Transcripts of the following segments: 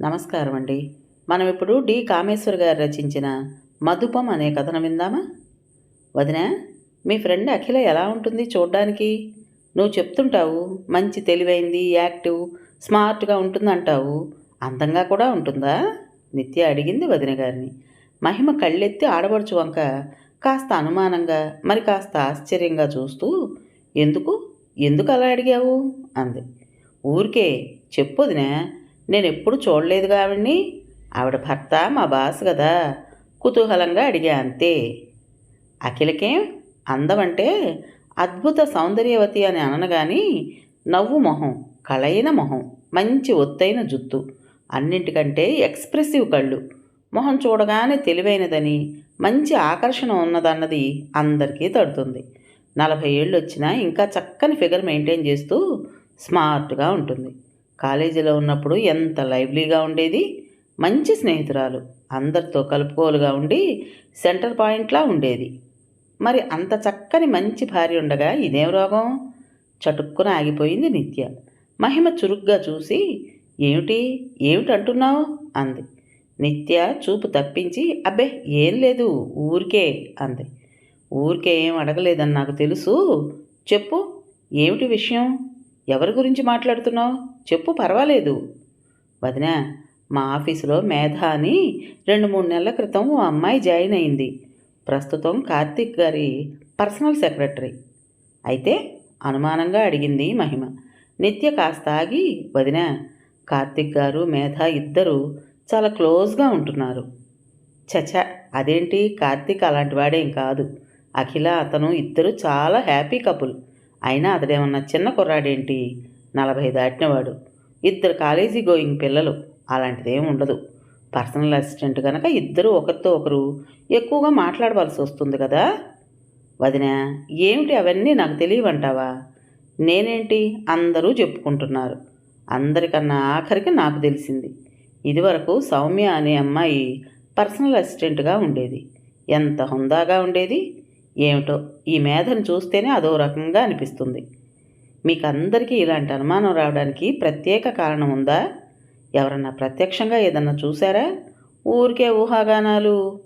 నమస్కారం అండి మనం ఇప్పుడు డి. కామేశ్వర్ గారు రచించిన మధుపం అనే కథను విందామా? వదిన మీ ఫ్రెండ్ అఖిల ఎలా ఉంటుంది చూడ్డానికి? నువ్వు చెప్తుంటావు మంచి తెలివైంది యాక్టివ్ స్మార్ట్గా ఉంటుందంటావు. అందంగా కూడా ఉంటుందా? నిత్య అడిగింది వదిన గారిని. మహిమ కళ్ళెత్తి ఆడబడుచు వంక కాస్త అనుమానంగా మరి కాస్త ఆశ్చర్యంగా చూస్తూ ఎందుకు? ఎందుకు అలా అడిగావు? అంది. ఊరికే చెప్పు వదినా నేను ఎప్పుడు చూడలేదుగా ఆవిడ్ని? ఆవిడ భర్త మా బాస్ కదా కుతూహలంగా అడిగా అంతే. అఖిలకేం? అందమంటే అద్భుత సౌందర్యవతి అని అనను కానీ నవ్వు మొహం కళైన మొహం మంచి ఒత్తైన జుత్తు అన్నింటికంటే ఎక్స్ప్రెసివ్ కళ్ళు. మొహం చూడగానే తెలివైనదని మంచి ఆకర్షణ ఉన్నదన్నది అందరికీ తడుతుంది. నలభై ఏళ్ళు వచ్చినా ఇంకా చక్కని ఫిగర్ మెయింటైన్ చేస్తూ స్మార్ట్గా ఉంటుంది. కాలేజీలో ఉన్నప్పుడు ఎంత లైవ్లీగా ఉండేది. మంచి స్నేహితురాలు. అందరితో కలుపుకోలుగా ఉండి సెంటర్ పాయింట్లా ఉండేది. మరి అంత చక్కని మంచి భార్య ఉండగా ఇదేం రోగం? చటుక్కున ఆగిపోయింది నిత్య. మహిమ చురుగ్గా చూసి ఏమిటి? ఏమిటి అంటున్నావు అంది. నిత్య చూపు తప్పించి అబ్బే ఏం లేదు ఊరికే అంది. ఊరికే ఏం అడగలేదని నాకు తెలుసు. చెప్పు ఏమిటి విషయం? ఎవరి గురించి మాట్లాడుతున్నావు? చెప్పు పర్వాలేదు. వదినా మా ఆఫీసులో మేధ అని రెండు మూడు నెలల క్రితం ఓ అమ్మాయి జాయిన్ అయింది. ప్రస్తుతం కార్తీక్ గారి పర్సనల్ సెక్రటరీ. అయితే అనుమానంగా అడిగింది మహిమ. నిత్య కాస్త ఆగి వదిన కార్తిక్ గారు మేధ ఇద్దరు చాలా క్లోజ్గా ఉంటున్నారు. చచ అదేంటి? కార్తిక్ అలాంటి వాడేం కాదు. అఖిల అతను ఇద్దరు చాలా హ్యాపీ కపుల్. అయినా అతడేమన్నా చిన్న కుర్రాడేంటి? నలభై దాటినవాడు. ఇద్దరు కాలేజీ గోయింగ్ పిల్లలు. అలాంటిదేం ఉండదు. పర్సనల్ అసిస్టెంట్ కనుక ఇద్దరు ఒకరితో ఒకరు ఎక్కువగా మాట్లాడవలసి వస్తుంది కదా? వదిన ఏమిటి అవన్నీ నాకు తెలియవంటావా? నేనేంటి? అందరూ చెప్పుకుంటున్నారు. అందరికన్నా ఆఖరికి నాకు తెలిసింది. ఇదివరకు సౌమ్య అనే అమ్మాయి పర్సనల్ అసిస్టెంట్గా ఉండేది. ఎంత హుందాగా ఉండేది? ఏమిటో ఈ మేధను చూస్తేనే అదో రకంగా అనిపిస్తుంది. మీకు అందరికీ ఇలాంటి అనుమానం రావడానికి ప్రత్యేక కారణం ఉందా? ఎవరన్నా ప్రత్యక్షంగా ఏదన్నా చూసారా ఊరికే ఊహాగానాలు.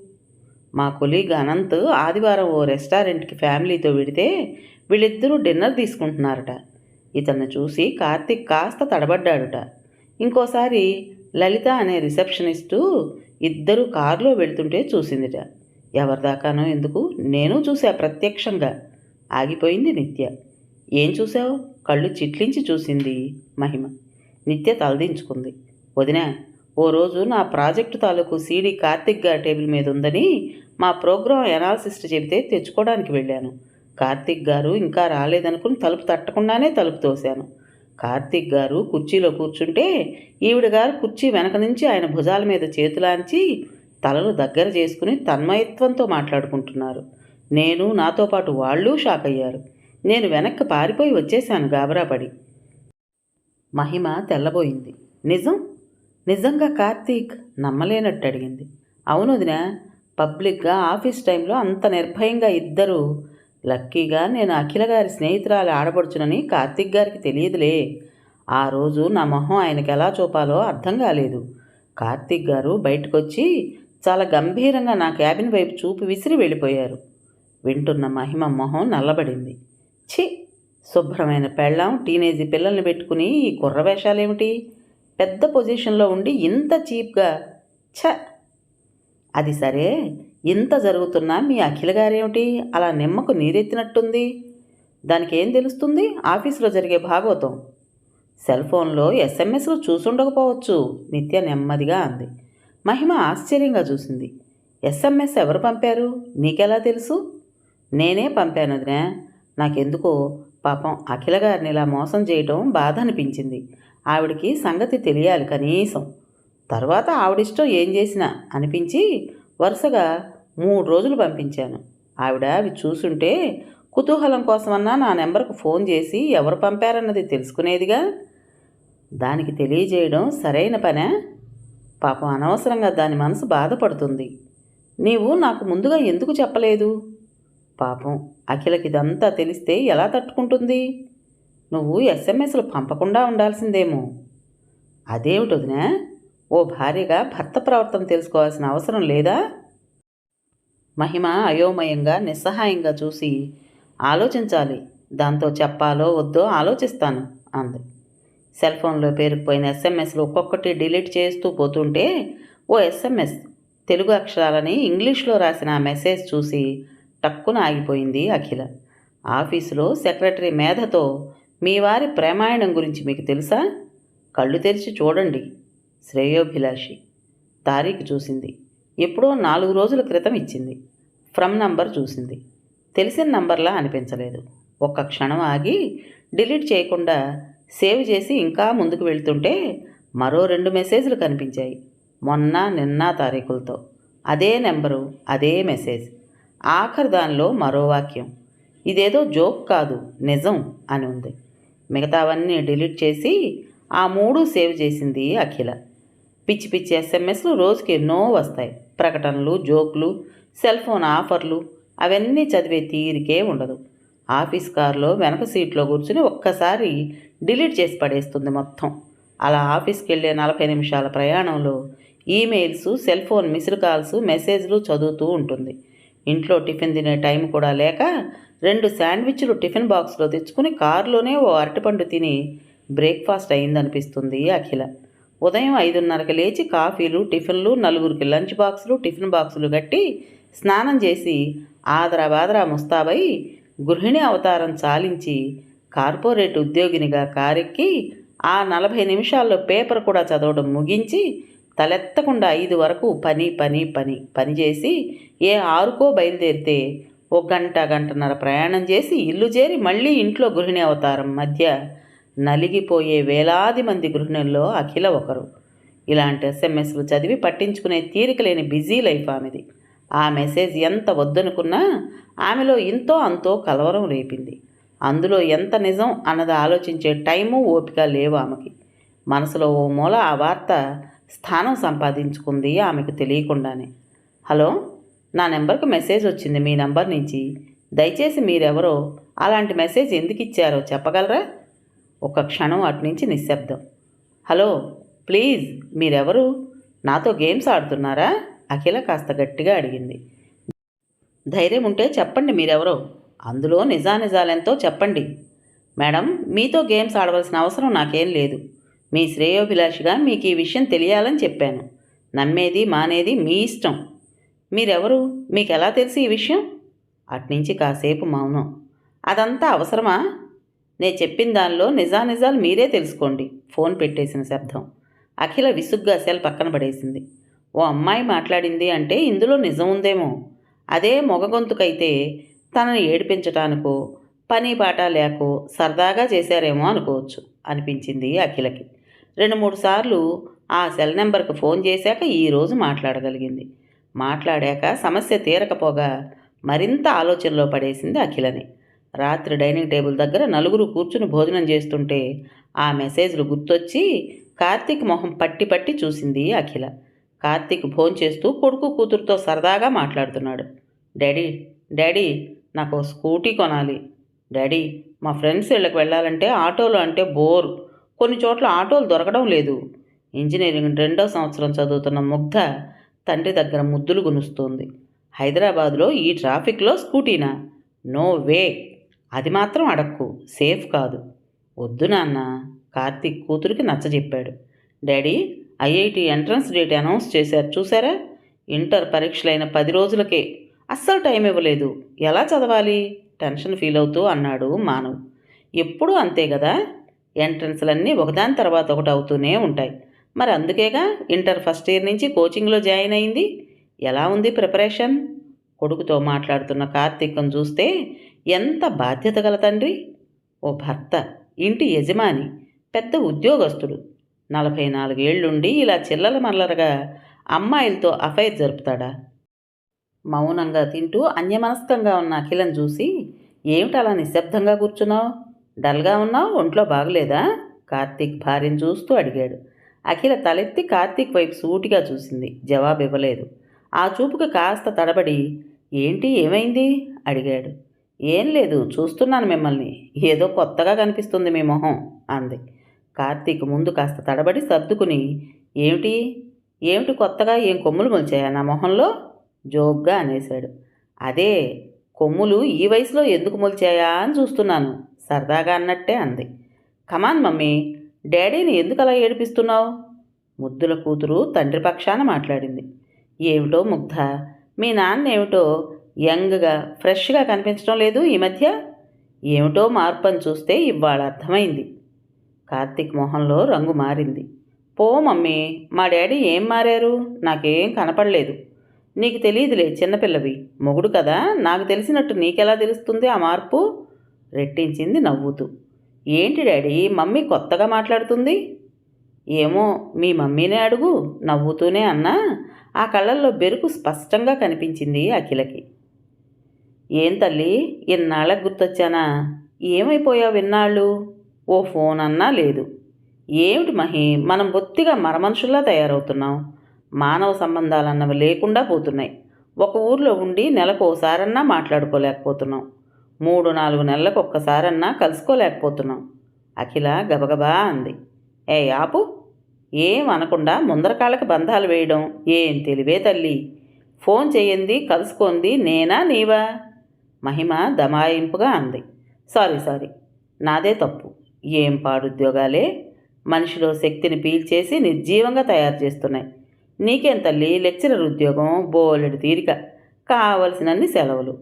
మా కొలీగ్ అనంత్ ఆదివారం ఓ రెస్టారెంట్కి ఫ్యామిలీతో వెడితే వీళ్ళిద్దరూ డిన్నర్ తీసుకుంటున్నారట. ఇతన్ని చూసి కార్తిక్ కాస్త తడబడ్డాడుట. ఇంకోసారి లలిత అనే రిసెప్షనిస్టు ఇద్దరు కారులో వెళ్తుంటే చూసిందిట. ఎవరిదాకానో ఎందుకు? నేను చూశా ప్రత్యక్షంగా. ఆగిపోయింది నిత్య. ఏం చూసావు కళ్ళు చిట్లించి చూసింది మహిమ. నిత్య తలదించుకుంది. వదినా ఓ రోజు నా ప్రాజెక్టు తాలూకు సీడీ కార్తిక్ గారి టేబుల్ మీద ఉందని మా ప్రోగ్రాం ఎనాలిసిస్ట్ చెబితే తెచ్చుకోవడానికి వెళ్ళాను. కార్తిక్ గారు ఇంకా రాలేదనుకుని తలుపు తట్టకుండానే తలుపు తోశాను. కార్తిక్ గారు కుర్చీలో కూర్చుంటే ఈవిడ గారు కుర్చీ వెనక నుంచి ఆయన భుజాల మీద చేతులాంచి తలలు దగ్గర చేసుకుని తన్మయత్వంతో మాట్లాడుకుంటున్నారు. నేను నాతో పాటు వాళ్ళు షాక్ అయ్యారు. నేను వెనక్కి పారిపోయి వచ్చేశాను గాబరాపడి. మహిమ తెల్లబోయింది. నిజం? నిజంగా కార్తీక్ నమ్మలేనట్టు అడిగింది. అవును వదిన పబ్లిక్గా ఆఫీస్ టైంలో అంత నిర్భయంగా ఇద్దరు లక్కీగా నేను అఖిల గారి స్నేహితురాలు ఆడపడుచునని కార్తీక్ గారికి తెలియదులే. ఆ రోజు నా మొహం ఆయనకి ఎలా చూపాలో అర్థం కాలేదు. కార్తీక్ గారు బయటకొచ్చి చాలా గంభీరంగా నా క్యాబిన్ వైపు చూపు విసిరి వెళ్ళిపోయారు. వింటున్న మహిమ మొహం నల్లబడింది. ఛీ! శుభ్రమైన పెళ్ళాం టీనేజీ పిల్లల్ని పెట్టుకుని ఈ కుర్ర వేషాలేమిటి? పెద్ద పొజిషన్లో ఉండి ఇంత చీప్గా. ఛ! అది సరే. ఇంత జరుగుతున్నా మీ అఖిల గారేమిటి? అలా నిమ్మకు నీరెత్తినట్టుంది. దానికి ఏం తెలుస్తుంది? ఆఫీసులో జరిగే భాగవతం సెల్ ఫోన్లో ఎస్ఎంఎస్లు చూసుండకపోవచ్చు నిత్య నెమ్మదిగా అంది. మహిమ ఆశ్చర్యంగా చూసింది. ఎస్ఎంఎస్ ఎవరు పంపారు? నీకెలా తెలుసు? నేనే పంపాను వదినా నాకెందుకో పాపం అఖిల గారిని ఇలా మోసం చేయటం బాధ అనిపించింది ఆవిడకి సంగతి తెలియాలి కనీసం. తర్వాత ఆవిడిష్టం ఏం చేసినా అనిపించి వరుసగా మూడు రోజులు పంపించాను. ఆవిడ అవి చూసుంటే కుతూహలం కోసమన్నా నా నెంబర్కు ఫోన్ చేసి ఎవరు పంపారన్నది తెలుసుకునేదిగా? దానికి తెలియజేయడం సరైన పనే? పాపం అనవసరంగా దాని మనసు బాధపడుతుంది. నీవు నాకు ముందుగా ఎందుకు చెప్పలేదు? పాపం అఖిలకి ఇదంతా తెలిస్తే ఎలా తట్టుకుంటుంది? నువ్వు ఎస్ఎంఎస్లు పంపకుండా ఉండాల్సిందేమో. అదేమిటి వదినా? ఓ భార్యగా భర్త ప్రవర్తన తెలుసుకోవాల్సిన అవసరం లేదా? మహిమ అయోమయంగా నిస్సహాయంగా చూసి ఆలోచించాలి. దాంతో చెప్పాలో వద్దో ఆలోచిస్తాను అంది. సెల్ ఫోన్లో పేరుకుపోయిన ఎస్ఎంఎస్లు ఒక్కొక్కటి డిలీట్ చేస్తూ పోతుంటే ఓ ఎస్ఎంఎస్ తెలుగు అక్షరాలని ఇంగ్లీష్లో రాసిన మెసేజ్ చూసి టక్కున ఆగిపోయింది అఖిల. ఆఫీసులో సెక్రటరీ మేధతో మీ వారి ప్రేమాయణం గురించి మీకు తెలుసా? కళ్ళు తెరిచి చూడండి శ్రేయోభిలాషి తారీఖు చూసింది. ఎప్పుడో నాలుగు రోజుల క్రితం ఇచ్చింది. ఫ్రమ్ నంబర్ చూసింది. తెలిసిన నంబర్లా అనిపించలేదు. ఒక్క క్షణం ఆగి డిలీట్ చేయకుండా సేవ్ చేసి ఇంకా ముందుకు వెళ్తుంటే మరో రెండు మెసేజ్లు కనిపించాయి. మొన్న నిన్న తారీఖులతో. అదే నెంబరు అదే మెసేజ్. ఆఖరి దానిలో మరో వాక్యం. ఇదేదో జోక్ కాదు నిజం అని ఉంది. మిగతావన్నీ డిలీట్ చేసి ఆ మూడు సేవ్ చేసింది అఖిల. పిచ్చి పిచ్చి ఎస్ఎంఎస్లు రోజుకి ఎన్నో వస్తాయి. ప్రకటనలు జోక్లు సెల్ ఫోన్ ఆఫర్లు అవన్నీ చదివే తీరికే ఉండదు. ఆఫీస్ కారులో వెనక సీట్లో కూర్చుని ఒక్కసారి డిలీట్ చేసి పడేస్తుంది మొత్తం. అలా ఆఫీస్కి వెళ్ళే నలభై నిమిషాల ప్రయాణంలో emails cell phone missed calls మెసేజ్లు చదువుతూ ఉంటుంది. ఇంట్లో టిఫిన్ తినే టైం కూడా లేక రెండు శాండ్విచ్లు టిఫిన్ బాక్స్లో తెచ్చుకుని కారులోనే ఓ అరటిపండు తిని బ్రేక్ఫాస్ట్ అయిందనిపిస్తుంది అఖిల. ఉదయం ఐదున్నరకి లేచి కాఫీలు టిఫిన్లు నలుగురికి లంచ్ బాక్సులు టిఫిన్ బాక్సులు కట్టి స్నానం చేసి ఆదరా బాదరా ముస్తాబై గృహిణి అవతారం చాలించి కార్పొరేట్ ఉద్యోగినిగా కారెక్కి ఆ నలభై నిమిషాల్లో పేపర్ కూడా చదవడం ముగించి తలెత్తకుండా ఐదు వరకు పని పని పని పని చేసి ఏ ఆరుకో బయలుదేరితే ఒక గంట గంటన్నర ప్రయాణం చేసి ఇల్లు చేరి మళ్ళీ ఇంట్లో గృహిణి అవతారం మధ్య నలిగిపోయే వేలాది మంది గృహిణుల్లో అఖిల ఒకరు. ఇలాంటి ఎస్ఎంఎస్లు చదివి పట్టించుకునే తీరిక లేని బిజీ లైఫ్ ఆమెది. ఆ మెసేజ్ ఎంత వద్దనుకున్నా ఆమెలో ఇంతో అంతో కలవరం రేపింది. అందులో ఎంత నిజం అన్నది ఆలోచించే టైము ఓపిక లేవు ఆమెకి. మనసులో ఓ మూల ఆ వార్త స్థానం సంపాదించుకుంది ఆమెకు తెలియకుండానే. హలో నా నెంబర్కు మెసేజ్ వచ్చింది మీ నెంబర్ నుంచి. దయచేసి మీరెవరో అలాంటి మెసేజ్ ఎందుకు ఇచ్చారో చెప్పగలరా? ఒక క్షణం అటు నుంచి నిశ్శబ్దం. హలో ప్లీజ్ మీరెవరు? నాతో గేమ్స్ ఆడుతున్నారా? అఖిల కాస్త గట్టిగా అడిగింది. ధైర్యం ఉంటే చెప్పండి మీరెవరో. అందులో నిజానిజాలెంతో చెప్పండి. మేడం మీతో గేమ్స్ ఆడవలసిన అవసరం నాకేం లేదు. మీ శ్రేయోభిలాషిగా మీకు ఈ విషయం తెలియాలని చెప్పాను. నమ్మేది మానేది మీ ఇష్టం. మీరెవరు? మీకు ఎలా తెలిసి ఈ విషయం? అట్నుంచి కాసేపు మౌనం. అదంతా అవసరమా? నేను చెప్పిన దానిలో నిజానిజాలు మీరే తెలుసుకోండి. ఫోన్ పెట్టేసిన శబ్దం. అఖిల విసుగ్గా సెల్ పక్కన పడేసింది. ఓ అమ్మాయి మాట్లాడింది అంటే ఇందులో నిజం ఉందేమో. అదే మొగ గొంతుకైతే తనను ఏడిపించటానికో పని పాట లేకో సరదాగా చేశారేమో అనుకోవచ్చు అనిపించింది అఖిలకి. రెండు మూడు సార్లు ఆ సెల్ నెంబర్కి ఫోన్ చేశాక ఈరోజు మాట్లాడగలిగింది. మాట్లాడాక సమస్య తీరకపోగా మరింత ఆలోచనలో పడేసింది అఖిలని. రాత్రి డైనింగ్ టేబుల్ దగ్గర నలుగురు కూర్చుని భోజనం చేస్తుంటే ఆ మెసేజ్లు గుర్తొచ్చి కార్తీక్ మొహం పట్టి పట్టి చూసింది అఖిల. కార్తీక్ ఫోన్ చేస్తూ కొడుకు కూతురుతో సరదాగా మాట్లాడుతున్నాడు. డాడీ డాడీ నాకు స్కూటీ కొనాలి. డాడీ మా ఫ్రెండ్స్ ఇళ్ళకి వెళ్ళాలంటే ఆటోలు అంటే బోర్. కొన్ని చోట్ల ఆటోలు దొరకడం లేదు. ఇంజనీరింగ్ రెండో సంవత్సరం చదువుతున్న ముగ్ధ తండ్రి దగ్గర ముద్దులు గునుస్తోంది. హైదరాబాద్లో ఈ ట్రాఫిక్లో స్కూటీనా? No way. అది మాత్రం అడక్కు. సేఫ్ కాదు. వద్దు నాన్న. కార్తీక్ కూతురికి నచ్చజెప్పాడు. Daddy IIT entrance date announce చేశారు. చూసారా ఇంటర్ పరీక్షలైన పది రోజులకే. అస్సలు టైం ఇవ్వలేదు. ఎలా చదవాలి? టెన్షన్ ఫీల్ అవుతూ అన్నాడు మానవ్. ఎప్పుడూ అంతే కదా ఎంట్రన్స్లన్నీ ఒకదాని తర్వాత ఒకటి అవుతూనే ఉంటాయి. మరి అందుకేగా ఇంటర్ ఫస్ట్ ఇయర్ నుంచి కోచింగ్లో జాయిన్ అయింది? ఎలా ఉంది ప్రిపరేషన్? కొడుకుతో మాట్లాడుతున్న కార్తీకం చూస్తే ఎంత బాధ్యత గల తండ్రి? ఓ భర్త ఇంటి యజమాని పెద్ద ఉద్యోగస్తుడు. నలభై నాలుగేళ్ళుండి ఇలా చిల్లల మల్లరగా అమ్మాయిలతో అఫైర్ జరుపుతాడా? మౌనంగా తింటూ అన్యమనస్కంగా ఉన్న అఖిలం చూసి ఏమిటి అలా నిశ్శబ్దంగా కూర్చున్నావు? డల్గా ఉన్నావు? ఒంట్లో బాగలేదా? కార్తీక్ భార్యను చూస్తూ అడిగాడు. అఖిల తలెత్తి కార్తీక్ వైపు సూటిగా చూసింది. జవాబు ఇవ్వలేదు ఆ చూపుకు కాస్త తడబడి ఏంటి ఏమైంది? అడిగాడు. ఏం లేదు చూస్తున్నాను మిమ్మల్ని. ఏదో కొత్తగా కనిపిస్తుంది మీ మొహం అంది. కార్తీక్ ముందు కాస్త తడబడి సర్దుకుని ఏమిటి? ఏమిటి కొత్తగా ఏం కొమ్ములు మొలిచాయా నా మొహంలో? జోక్గా అనేశాడు. అదే కొమ్ములు ఈ వయసులో ఎందుకు మొలిచాయా అని చూస్తున్నాను సరదాగా అన్నట్టే అంది. కమాన్ మమ్మీ డాడీని ఎందుకు అలా ఏడిపిస్తున్నావు? ముద్దుల కూతురు తండ్రి పక్షాన మాట్లాడింది. ఏమిటో ముగ్ధ మీ నాన్న ఏమిటో యంగ్గా ఫ్రెష్గా కనిపించడం లేదు ఈ మధ్య? ఏమిటో మార్పు అని చూస్తే ఇవాళ అర్థమైంది. కార్తీక్ మొహంలో రంగు మారింది. పో మమ్మీ మా డాడీ ఏం మారారు? నాకేం కనపడలేదు. నీకు తెలియదులే చిన్నపిల్లవి. మొగుడు కదా నాకు తెలిసినట్టు నీకెలా తెలుస్తుంది ఆ మార్పు? రెట్టించింది నవ్వుతూ. ఏంటి డాడీ మమ్మీ కొత్తగా మాట్లాడుతుంది? ఏమో మీ మమ్మీనే అడుగు నవ్వుతూనే అన్నా. ఆ కళ్ళల్లో బెరుకు స్పష్టంగా కనిపించింది అఖిలకి. ఏం తల్లి ఇన్నాళ్ళకు గుర్తొచ్చానా? ఏమైపోయావు ఇన్నాళ్ళు? ఓ ఫోన్ అన్నా లేదు. ఏమిటి మహి మనం బొత్తిగా మరమనుషుల్లా తయారవుతున్నాం? మానవ సంబంధాలన్నవి లేకుండా పోతున్నాయి. ఒక ఊర్లో ఉండి నెలకు ఓసారన్నా మాట్లాడుకోలేకపోతున్నాం. మూడు నాలుగు నెలలకు ఒక్కసారన్నా కలుసుకోలేకపోతున్నాం. అఖిల గబగబా అంది. ఏ ఆపు ఏం అనకుండా ముందర కాళ్ళకి బంధాలు వేయడం? ఏం తెలివే తల్లి. ఫోన్ చేయింది కలుసుకుంది నేనా నీవా? మహిమ దమాయింపుగా అంది. సారీ సారీ నాదే తప్పు. ఏం పాడుద్యోగాలే? మనిషిలో శక్తిని పీల్చేసి నిర్జీవంగా తయారు చేస్తున్నాయి. నీకేం తల్లి? లెక్చరర్ ఉద్యోగం బోలెడు తీరిక. కావలసినన్ని సెలవులు.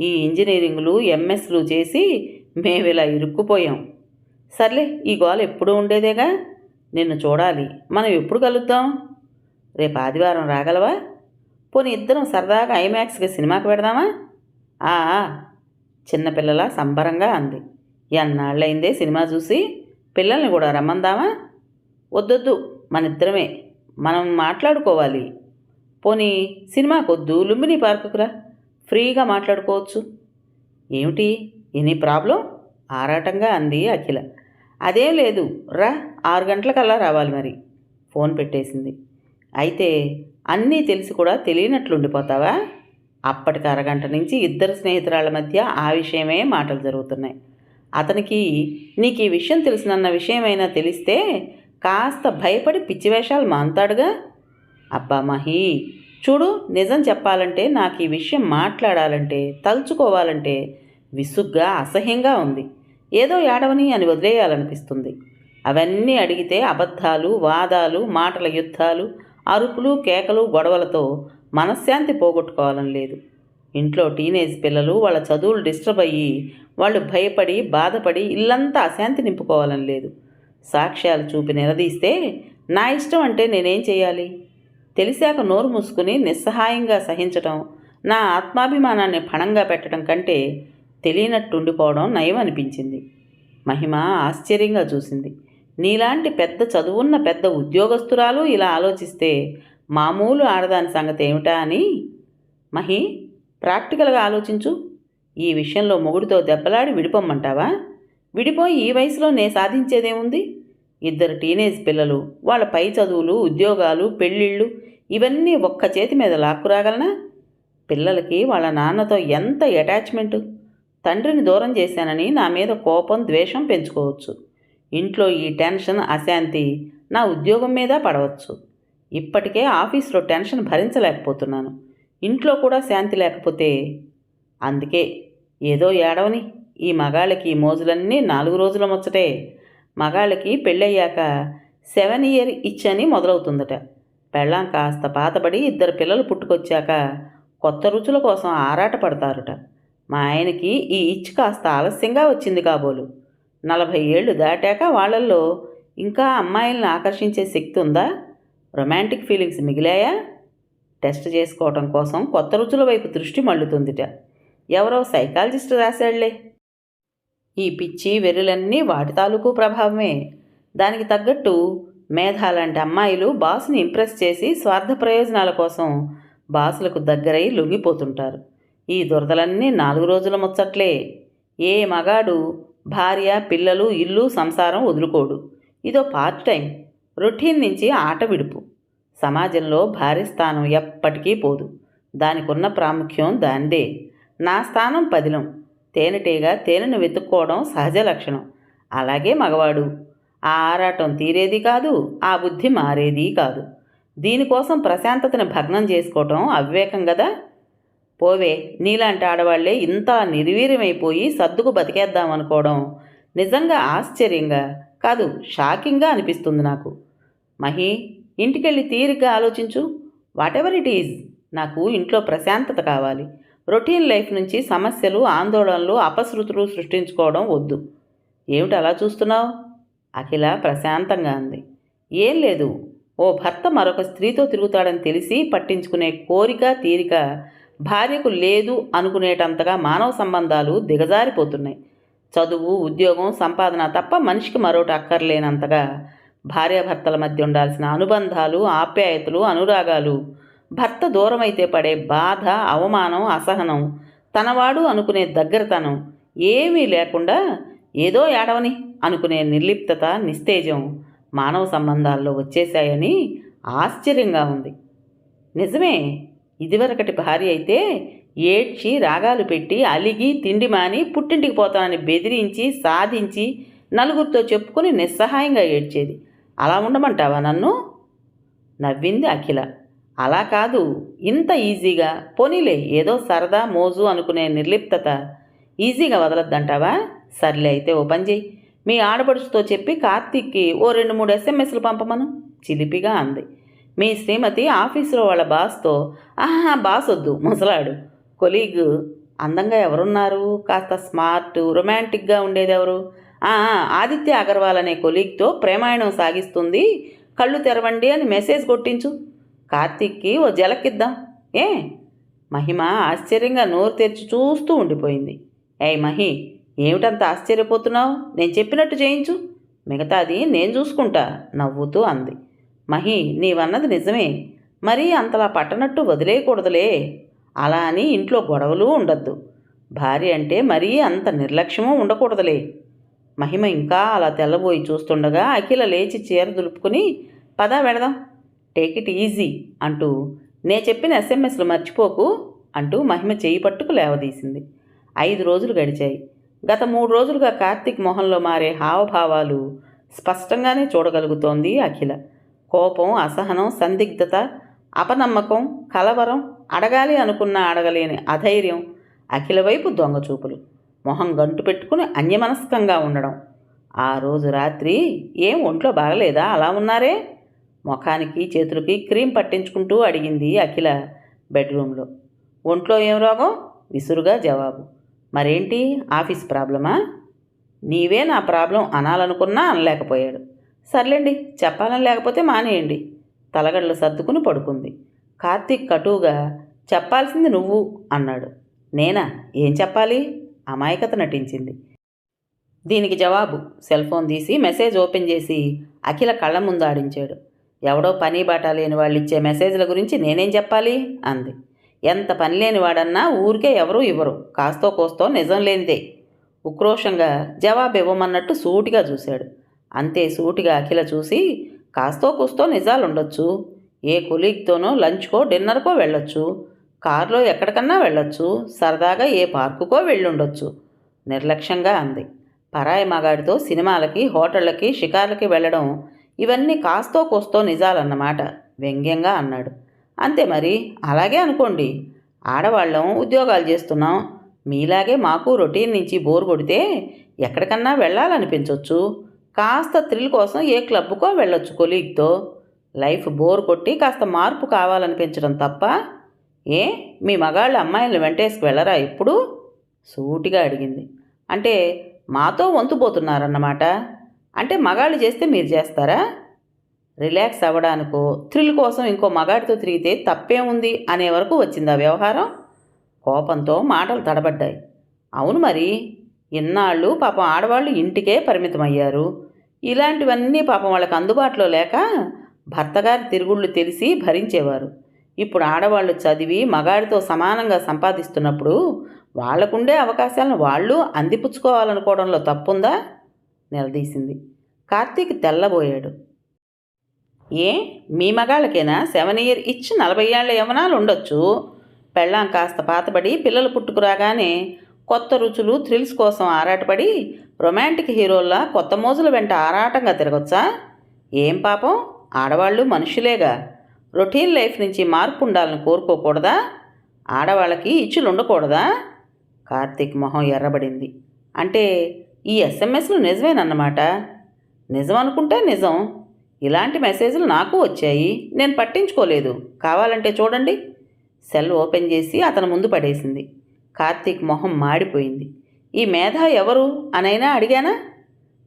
ఈ ఇంజనీరింగ్లు ఎంఎస్లు చేసి మేము ఇలా ఇరుక్కుపోయాం. సర్లే ఈ గోల ఎప్పుడూ ఉండేదేగా? నిన్ను చూడాలి. మనం ఎప్పుడు కలుద్దాం? రేపు ఆదివారం రాగలవా? పోనీ ఇద్దరం సరదాగా ఐమాక్స్కి సినిమాకి పెడదామా? ఆ చిన్నపిల్లల సంబరంగా అంది. ఎన్నాళ్ళైందే సినిమా చూసి? పిల్లల్ని కూడా రమ్మందామా? వద్దొద్దు మన ఇద్దరమే మనం మాట్లాడుకోవాలి. పోనీ సినిమాకొద్దు లుంబిని పార్కుకురా ఫ్రీగా మాట్లాడుకోవచ్చు. ఏమిటి? Any problem? ఆరాటంగా అంది అఖిల. అదేం లేదు రా. ఆరు గంటలకల్లా రావాలి మరి. ఫోన్ పెట్టేసింది. అయితే అన్నీ తెలిసి కూడా తెలియనట్లుండిపోతావా? అప్పటికి అరగంట నుంచి ఇద్దరు స్నేహితురాళ్ళ మధ్య ఆ విషయమే మాటలు జరుగుతున్నాయి. అతనికి నీకు ఈ విషయం తెలిసినన్న విషయమైనా తెలిస్తే కాస్త భయపడి పిచ్చివేషాలు మాంతాడుగా? అబ్బా మహి చూడు నిజం చెప్పాలంటే నాకు ఈ విషయం మాట్లాడాలంటే తలుచుకోవాలంటే విసుగ్గా అసహ్యంగా ఉంది. ఏదో ఏడవని అని వదిలేయాలనిపిస్తుంది. అవన్నీ అడిగితే అబద్ధాలు వాదాలు మాటల యుద్ధాలు అరుపులు కేకలు గొడవలతో మనశ్శాంతి పోగొట్టుకోవాలని లేదు. ఇంట్లో టీనేజ్ పిల్లలు వాళ్ళ చదువులు డిస్టర్బ్ అయ్యి వాళ్ళు భయపడి బాధపడి ఇల్లంతా అశాంతి నింపుకోవాలని లేదు. సాక్ష్యాలు చూపి నిలదీస్తే నా ఇష్టం అంటే నేనేం చేయాలి? తెలిసాక నోరు మూసుకుని నిస్సహాయంగా సహించటం నా ఆత్మాభిమానాన్ని పణంగా పెట్టడం కంటే తెలియనట్టుండిపోవడం నయం అనిపించింది. మహిమ ఆశ్చర్యంగా చూసింది. నీలాంటి పెద్ద చదువున్న పెద్ద ఉద్యోగస్తురాలు ఇలా ఆలోచిస్తే మామూలు ఆడదాని సంగతి ఏమిటా అని? మహి ప్రాక్టికల్గా ఆలోచించు. ఈ విషయంలో మొగుడితో దెబ్బలాడి విడిపోమ్మంటావా? విడిపోయి ఈ వయసులో నే సాధించేదేముంది? ఇద్దరు టీనేజ్ పిల్లలు వాళ్ళ పై చదువులు ఉద్యోగాలు పెళ్ళిళ్ళు ఇవన్నీ ఒక్క చేతి మీద లాక్కురాగలనా? పిల్లలకి వాళ్ళ నాన్నతో ఎంత అటాచ్మెంటు? తండ్రిని దూరం చేశానని నా మీద కోపం ద్వేషం పెంచుకోవచ్చు. ఇంట్లో ఈ టెన్షన్ అశాంతి నా ఉద్యోగం మీద పడవచ్చు. ఇప్పటికే ఆఫీస్లో టెన్షన్ భరించలేకపోతున్నాను. ఇంట్లో కూడా శాంతి లేకపోతే అందుకే ఏదో ఏడవని ఈ మగాళ్ళకి ఈ మోజులన్నీ నాలుగు రోజుల ముచ్చటే. మగాళ్ళకి పెళ్ళయ్యాక సెవెన్ ఇయర్ ఇచ్చని మొదలవుతుందట. పెళ్ళాం కాస్త పాతబడి ఇద్దరు పిల్లలు పుట్టుకొచ్చాక కొత్త రుచుల కోసం ఆరాట పడతారుట. మా ఆయనకి ఈ ఇచ్ కాస్త ఆలస్యంగా వచ్చింది కాబోలు. నలభై ఏళ్ళు దాటాక వాళ్ళల్లో ఇంకా అమ్మాయిలను ఆకర్షించే శక్తి ఉందా? Romantic feelings మిగిలాయా? టెస్ట్ చేసుకోవటం కోసం కొత్త రుచుల వైపు దృష్టి మళ్ళుతుందిట. ఎవరో సైకాలజిస్ట్ రాశాళ్ళే. ఈ పిచ్చి వెర్రులన్నీ వాటి తాలూకు ప్రభావమే. దానికి తగ్గట్టు మేధా లాంటి అమ్మాయిలు బాసుని ఇంప్రెస్ చేసి స్వార్థ ప్రయోజనాల కోసం బాసులకు దగ్గరై లొంగిపోతుంటారు. ఈ దురదలన్నీ నాలుగు రోజుల ముచ్చట్లే. ఏ మగాడు భార్య పిల్లలు ఇల్లు సంసారం వదులుకోడు. ఇదో పార్ట్ టైం. రొటీన్ నుంచి ఆట విడుపు. సమాజంలో భార్య స్థానం ఎప్పటికీ పోదు. దానికున్న ప్రాముఖ్యం దానిదే. నా స్థానం పదిలం. తేనెటీగ తేనెను వెతుక్కోవడం సహజ లక్షణం. అలాగే మగవాడు. ఆ ఆరాటం తీరేది కాదు ఆ బుద్ధి మారేది కాదు. దీనికోసం ప్రశాంతతను భగ్నం చేసుకోవటం అవివేకం కదా పోవే నీలాంటి ఆడవాళ్ళే ఇంత నిర్వీర్యమైపోయి సర్దుకు బతికేద్దాం అనుకోవడం నిజంగా ఆశ్చర్యంగా కాదు షాకింగ్గా అనిపిస్తుంది నాకు. మహి ఇంటికెళ్ళి తీరిగ్గా ఆలోచించు. వాట్ ఎవర్ ఇట్ ఈజ్ నాకు ఇంట్లో ప్రశాంతత కావాలి. రొటీన్ లైఫ్ నుంచి సమస్యలు ఆందోళనలు అపశృతులు సృష్టించుకోవడం వద్దు. ఏమిటి అలా చూస్తున్నావు? అఖిల ప్రశాంతంగా అంది. ఏం లేదు. ఓ భర్త మరొక స్త్రీతో తిరుగుతాడని తెలిసి పట్టించుకునే కోరిక తీరిక భార్యకు లేదు అనుకునేటంతగా మానవ సంబంధాలు దిగజారిపోతున్నాయి. చదువు ఉద్యోగం సంపాదన తప్ప మనిషికి మరోటి అక్కర్లేనంతగా భార్యాభర్తల మధ్య ఉండాల్సిన అనుబంధాలు ఆప్యాయతలు అనురాగాలు. భర్త దూరమైతే పడే బాధ అవమానం అసహనం. తనవాడు అనుకునే దగ్గరతనం. ఏమీ లేకుండా ఏదో ఏడవని అనుకునే నిర్లిప్తత నిస్తేజం మానవ సంబంధాల్లో వచ్చేశాయని ఆశ్చర్యంగా ఉంది. నిజమే ఇదివరకటి భార్య అయితే ఏడ్చి రాగాలు పెట్టి అలిగి తిండి మాని పుట్టింటికి పోతానని బెదిరించి సాధించి నలుగురితో చెప్పుకొని నిస్సహాయంగా ఏడ్చేది. అలా ఉండమంటావా నన్ను? నవ్వింది అఖిల. అలా కాదు ఇంత ఈజీగా. పోనీలే ఏదో సరదా మోజు అనుకునే నిర్లిప్తత. ఈజీగా వదలొద్దంటావా? సర్లే అయితే ఓ పని చేయి మీ ఆడపడుచుతో చెప్పి కార్తీక్కి ఓ రెండు మూడు ఎస్ఎంఎస్లు పంపమను. చిలిపిగా అంది. మీ శ్రీమతి ఆఫీసులో వాళ్ళ బాస్తో ఆహా బాస్ వద్దు ముసలాడు. కొలీగ్ అందంగా ఎవరున్నారు? కాస్త స్మార్ట్ రొమాంటిక్గా ఉండేది ఎవరు ఆదిత్య అగర్వాల్ అనే కొలీగ్తో ప్రేమాయణం సాగిస్తుంది. కళ్ళు తెరవండి అని మెసేజ్ కొట్టించు. కార్తీక్కి ఓ జలకిద్దాం. ఏ? మహిమ ఆశ్చర్యంగా నోరు తెరిచి చూస్తూ ఉండిపోయింది. ఏయ్ మహి ఏమిటంత ఆశ్చర్యపోతున్నావు? నేను చెప్పినట్టు చేయించు. మిగతాది నేను చూసుకుంటా నవ్వుతూ అంది. మహి నీవన్నది నిజమే. మరీ అంతలా పట్టనట్టు వదిలేయకూడదులే. అలా అని ఇంట్లో గొడవలు ఉండద్దు. భార్య అంటే మరీ అంత నిర్లక్ష్యమూ ఉండకూడదులే. మహిమ ఇంకా అలా తెల్లబోయి చూస్తుండగా అఖిల లేచి చీర దులుపుకుని పదా వెడదాం టేక్ ఇట్ ఈజీ అంటూ నే చెప్పిన ఎస్ఎంఎస్లు మర్చిపోకు అంటూ మహిమ చేయి పట్టుకు లేవదీసింది. ఐదు రోజులు గడిచాయి. గత మూడు రోజులుగా కార్తీక్ మొహంలో మారే హావభావాలు స్పష్టంగానే చూడగలుగుతోంది అఖిల. కోపం అసహనం సందిగ్ధత అపనమ్మకం కలవరం అడగాలి అనుకున్న అడగలేని అధైర్యం అఖిల వైపు దొంగచూపులు. మొహం గంటు పెట్టుకుని అన్యమనస్కంగా ఉండడం. ఆ రోజు రాత్రి ఏం ఒంట్లో బాగలేదా? అలా ఉన్నారే? ముఖానికి చేతులకి క్రీమ్ పట్టించుకుంటూ అడిగింది అఖిల బెడ్రూమ్లో. ఒంట్లో ఏం రోగం? విసురుగా జవాబు. మరేంటి? ఆఫీస్ ప్రాబ్లమా? నీవే నా ప్రాబ్లం అనాలనుకున్నా అనలేకపోయాడు. సర్లేండి చెప్పాలని లేకపోతే మానేయండి. తలగడలు సర్దుకుని పడుకుంది. కార్తీక్ కటువుగా చెప్పాల్సింది నువ్వు అన్నాడు. నేనా? ఏం చెప్పాలి? అమాయకత నటించింది. దీనికి జవాబు సెల్ ఫోన్ తీసి మెసేజ్ ఓపెన్ చేసి అఖిల కళ్ళ ముందు ఆడించాడు. ఎవడో పని బాట లేని వాళ్ళు ఇచ్చే మెసేజ్ల గురించి నేనేం చెప్పాలి? అంది. ఎంత పని లేని వాడన్నా ఊరికే ఎవరూ ఇవ్వరు. కాస్తో కోస్తో నిజం లేనిదే. ఉక్రోషంగా జవాబు ఇవ్వమన్నట్టు సూటిగా చూశాడు. అంతే సూటిగా అఖిల చూసి కాస్తో కూస్తో నిజాలుండొచ్చు. ఏ కొలీగ్తోనో లంచ్కో డిన్నర్కో వెళ్ళొచ్చు. కారులో ఎక్కడికన్నా వెళ్ళొచ్చు. సరదాగా ఏ పార్కుకో వెళ్ళుండొచ్చు. నిర్లక్ష్యంగా అంది. పరాయి మగాడితో సినిమాలకి హోటళ్ళకి షికార్లకి వెళ్ళడం ఇవన్నీ కాస్తో కోస్తో నిజాలన్నమాట వ్యంగ్యంగా అన్నాడు. అంతే మరి అలాగే అనుకోండి. ఆడవాళ్ళం ఉద్యోగాలు చేస్తున్నాం. మీలాగే మాకు రొటీన్ నుంచి బోర్ కొడితే ఎక్కడికన్నా వెళ్ళాలనిపించవచ్చు కాస్త థ్రిల్ కోసం ఏ క్లబ్కో వెళ్ళొచ్చు కొలీగ్తో. లైఫ్ బోర్ కొట్టి కాస్త మార్పు కావాలనిపించడం తప్ప ఏ? మీ మగాళ్ళు అమ్మాయిలను వెంటేసుకు వెళ్ళరా ఇప్పుడు? సూటిగా అడిగింది. అంటే మాతో వంతుపోతున్నారన్నమాట అంటే మగాళ్ళు చేస్తే మీరు చేస్తారా? రిలాక్స్ అవ్వడానికో థ్రిల్ కోసం ఇంకో మగాడితో తిరిగితే తప్పేముంది అనే వరకు వచ్చింది ఆ వ్యవహారం? కోపంతో మాటలు తడబడ్డాయి. అవును మరి ఇన్నాళ్ళు పాపం ఆడవాళ్ళు ఇంటికే పరిమితమయ్యారు. ఇలాంటివన్నీ పాపం వాళ్ళకి అందుబాటులో లేక భర్తగారి తిరుగుళ్ళు తెలిసి భరించేవారు. ఇప్పుడు ఆడవాళ్ళు చదివి మగాడితో సమానంగా సంపాదిస్తున్నప్పుడు వాళ్ళకుండే అవకాశాలను వాళ్ళు అందిపుచ్చుకోవాలనుకోవడంలో తప్పుందా? నిలదీసింది. కార్తీక్ తెల్లబోయాడు. ఏ? మీ మగాళ్ళకైనా? సెవెన్ ఇయర్ ఇచ్చి నలభై ఏళ్ళ యవనాలు ఉండొచ్చు. పెళ్ళాం కాస్త పాతబడి పిల్లలు పుట్టుకురాగానే కొత్త రుచులు థ్రిల్స్ కోసం ఆరాటపడి రొమాంటిక్ హీరోల్లా కొత్త మోజుల వెంట ఆరాటంగా తిరగొచ్చా? ఏం పాపం? ఆడవాళ్ళు మనుషులేగా. రొటీన్ లైఫ్ నుంచి మార్పు ఉండాలని కోరుకోకూడదా? ఆడవాళ్ళకి ఇచ్చులు ఉండకూడదా? కార్తీక్ మొహం ఎర్రబడింది. అంటే ఈ ఎస్ఎంఎస్లు నిజమేనన్నమాట. నిజం అనుకుంటే నిజం. ఇలాంటి మెసేజ్లు నాకు వచ్చాయి. నేను పట్టించుకోలేదు. కావాలంటే చూడండి. సెల్ ఓపెన్ చేసి అతను ముందు పడేసింది. కార్తీక్ మొహం మాడిపోయింది. ఈ మేధ ఎవరు? అనైనా అడిగానా?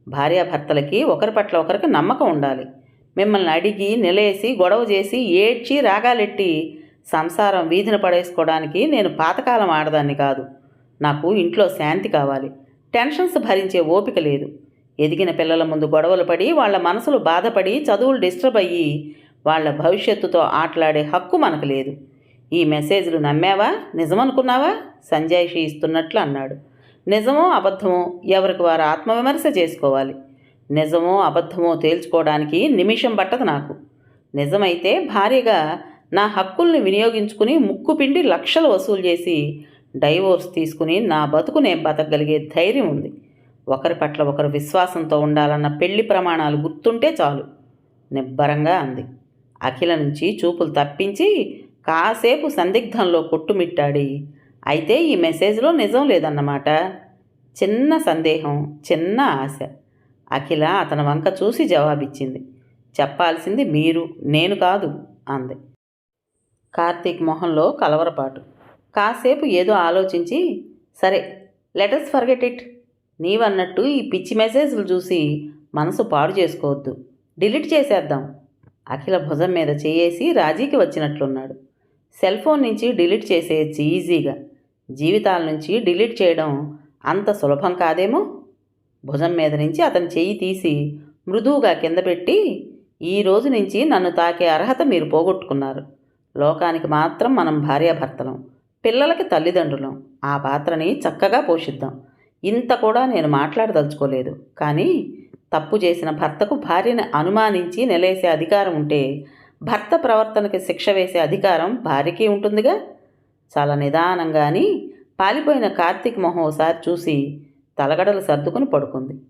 భార్యాభర్తలకి ఒకరి పట్ల ఒకరికి నమ్మకం ఉండాలి. మిమ్మల్ని అడిగి నిలేసి గొడవ చేసి ఏడ్చి రాగాలెట్టి సంసారం వీధిన పడేసుకోవడానికి నేను పాతకాలం ఆడదాన్ని కాదు. నాకు ఇంట్లో శాంతి కావాలి. టెన్షన్స్ భరించే ఓపిక లేదు. ఎదిగిన పిల్లల ముందు గొడవలు పడి వాళ్ళ మనసులు బాధపడి చదువులు డిస్టర్బ్ అయ్యి వాళ్ళ భవిష్యత్తుతో ఆటలాడే హక్కు మనకు లేదు. ఈ మెసేజ్లు నమ్మావా? నిజమనుకున్నావా? సంజాయిషి ఇస్తున్నట్లు అన్నాడు. నిజమో అబద్ధమో ఎవరికి వారు ఆత్మవిమర్శ చేసుకోవాలి. నిజమో అబద్ధమో తేల్చుకోవడానికి నిమిషం పట్టదు నాకు. నిజమైతే భార్యగా నా హక్కుల్ని వినియోగించుకుని ముక్కుపిండి లక్షలు వసూలు చేసి డైవోర్స్ తీసుకుని నా బతుకు నేను బతకగలిగే ధైర్యం ఉంది. ఒకరి పట్ల ఒకరు విశ్వాసంతో ఉండాలన్న పెళ్ళి ప్రమాణాలు గుర్తుంటే చాలు నిబ్బరంగా అంది. అఖిల నుంచి చూపులు తప్పించి కాసేపు సందిగ్ధంలో కొట్టుమిట్టాడి అయితే ఈ మెసేజ్లో నిజం లేదన్నమాట. చిన్న సందేహం చిన్న ఆశ. అఖిల అతని వంక చూసి జవాబిచ్చింది. చెప్పాల్సింది మీరు నేను కాదు అంది. కార్తీక్ మొహంలో కలవరపాటు. కాసేపు ఏదో ఆలోచించి సరే లెటర్స్ ఫర్గెట్ ఇట్ నీవన్నట్టు ఈ పిచ్చి మెసేజ్లు చూసి మనసు పాడు చేసుకోవద్దు. డిలీట్ చేసేద్దాం. అఖిల భుజం మీద చేయేసి రాజీకి వచ్చినట్లున్నాడు. సెల్ ఫోన్ నుంచి డిలీట్ చేసేయచ్చు ఈజీగా. జీవితాల నుంచి డిలీట్ చేయడం అంత సులభం కాదేమో? భుజం మీద నుంచి అతని చెయ్యి తీసి మృదువుగా కింద పెట్టి ఈ రోజు నుంచి నన్ను తాకే అర్హత మీరు పోగొట్టుకున్నారు. లోకానికి మాత్రం మనం భార్యాభర్తలం పిల్లలకి తల్లిదండ్రులం. ఆ పాత్రని చక్కగా పోషిద్దాం. ఇంత కూడా నేను మాట్లాడదలుచుకోలేదు. కానీ తప్పు చేసిన భర్తకు భార్యని అనుమానించి నిలేసే అధికారం ఉంటే భర్త ప్రవర్తనకి శిక్ష వేసే అధికారం భార్యకి ఉంటుందిగా? చాలా నిదానంగాని పాలిపోయిన కార్తీక్ మొహం ఒకసారి చూసి తలగడలు సర్దుకుని పడుకుంది.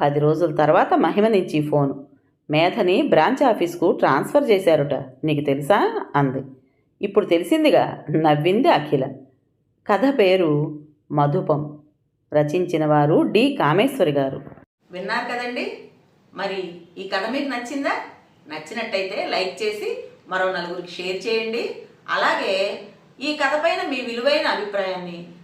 పది రోజుల తర్వాత మహిమ నుంచి ఫోను. మేధని బ్రాంచ్ ఆఫీస్కు ట్రాన్స్ఫర్ చేశారుట. నీకు తెలుసా? అంది. ఇప్పుడు తెలిసిందిగా నవ్వింది అఖిల. కథ పేరు మధుపం. రచించిన వారు డి కామేశ్వరి గారు. విన్నారు కదండి? మరి ఈ కథ మీకు నచ్చిందా? నచ్చినట్టయితే లైక్ చేసి మరో నలుగురికి షేర్ చేయండి. అలాగే ఈ కథ పైన మీ విలువైన అభిప్రాయాన్ని